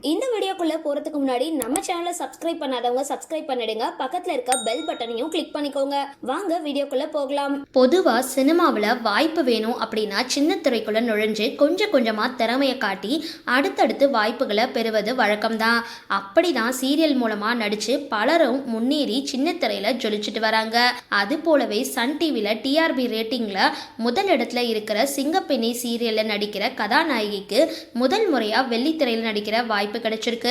இந்த வீடியோக்குள்ளே போறதுக்கு முன்னாடி நம்ம சேனலை சப்ஸ்கிரைப் பண்ணாதவங்க சப்ஸ்கிரைப் பண்ணிடுங்க. பக்கத்தில் இருக்க பெல் பட்டனையும் கிளிக் பண்ணிக்கோங்க. வாங்க வீடியோக்குள்ளே போகலாம். பொதுவாக சினிமாவில் வாய்ப்பு வேணும் அப்படின்னா சின்ன திரைக்குள்ள நுழைஞ்சு கொஞ்சம் கொஞ்சமாக திறமையை காட்டி அடுத்தடுத்து வாய்ப்புகளை பெறுவது வழக்கம்தான். அப்படி தான் சீரியல் மூலமாக நடித்து பலரும் முன்னேறி சின்ன திரையில் ஜொலிச்சுட்டு வராங்க. அது போலவே சன் டிவியில் டிஆர்பி ரேட்டிங்கில் முதல் இடத்துல இருக்கிற சிங்கப்பெண்ணி சீரியலில் நடிக்கிற கதாநாயகிக்கு முதல் முறையாக வெள்ளித்திரையில் நடிக்கிற வாய்ப்பு கிடைச்சிருக்கு.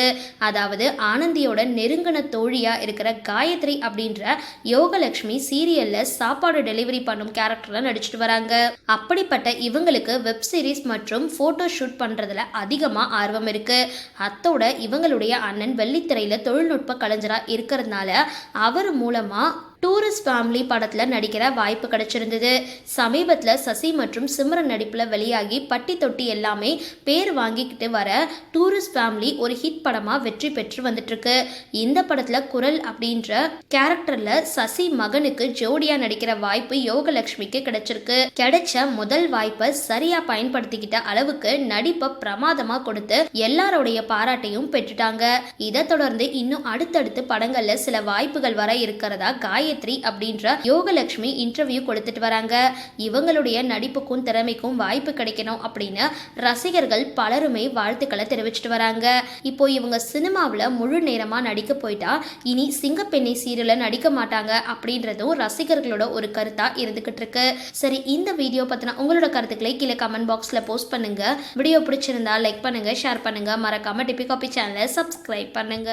அதாவது ஆனந்தியோட நெருங்கின தோழியா இருக்கிற காயத்ரி அப்படின்ற யோகலக்ஷ்மி சீரியல்ல சாப்பாடு டெலிவரி பண்ணும் கேரக்டர்ல நடிச்சிட்டு வராங்க. அப்படிப்பட்ட இவங்களுக்கு வெப் சீரிஸ் மற்றும் போட்டோ ஷூட் பண்றதுல அதிகமா ஆர்வம் இருக்கு. அத்தோட இவங்களுடைய அண்ணன் வெள்ளித்திரையில தொழில்நுட்ப கலைஞரா இருக்கிறதுனால அவர் மூலமா டூரிஸ்ட் ஃபேமிலி படத்தில் நடிக்கிற வாய்ப்பு கிடைச்சிருந்தது. சமீபத்தில் சசி மற்றும் சிம்ரன் நடிப்பில் வெளியாகி பட்டி தொட்டி எல்லாமே பேர் வாங்கிக்கிட்டு வர டூரிஸ்ட் ஃபேமிலி ஒரு ஹிட் படமாக வெற்றி பெற்று வந்துட்டுருக்கு. இந்த படத்தில் குரல் அப்படின்ற கேரக்டரில் சசி மகனுக்கு ஜோடியாக நடிக்கிற வாய்ப்பு யோகலட்சுமிக்கு கிடைச்சிருக்கு. கிடைச்ச முதல் வாய்ப்பை சரியாக பயன்படுத்திக்கிட்ட அளவுக்கு நடிப்பை பிரமாதமாக கொடுத்து எல்லாருடைய பாராட்டையும் பெற்றுட்டாங்க. இதை தொடர்ந்து இன்னும் அடுத்தடுத்து படங்களில் சில வாய்ப்புகள் வர இருக்கிறதா காயத்ரி அப்படின்ற யோகலட்சுமி இன்டர்வியூ கொடுத்துட்டு வராங்க. இவங்களுடைய நடிப்புக்கும் திறமைக்கும் வாய்ப்பு கிடைக்கணும் அப்படின்னு ரசிகர்கள் பலருமே வாழ்த்துக்களை தெரிவிச்சிட்டு வராங்க. இப்போ இவங்க சினிமாவில் முழு நேரமாக நடிக்க போயிட்டா இனி சிங்கப்பெண்ணை சீரியலில் நடிக்க மாட்டாங்க அப்படின்றதும் ரசிகர்களோட ஒரு கருத்தாக இருந்துகிட்டு இருக்கு. சரி இந்த வீடியோ பற்றின உங்களோட கருத்துக்களை கீழே கமெண்ட் பாக்ஸில் போஸ்ட் பண்ணுங்க. வீடியோ பிடிச்சிருந்தா லைக் பண்ணுங்க ஷேர் பண்ணுங்க. மறக்காம டிபி காபி சேனலை சப்ஸ்கிரைப் பண்ணுங்க.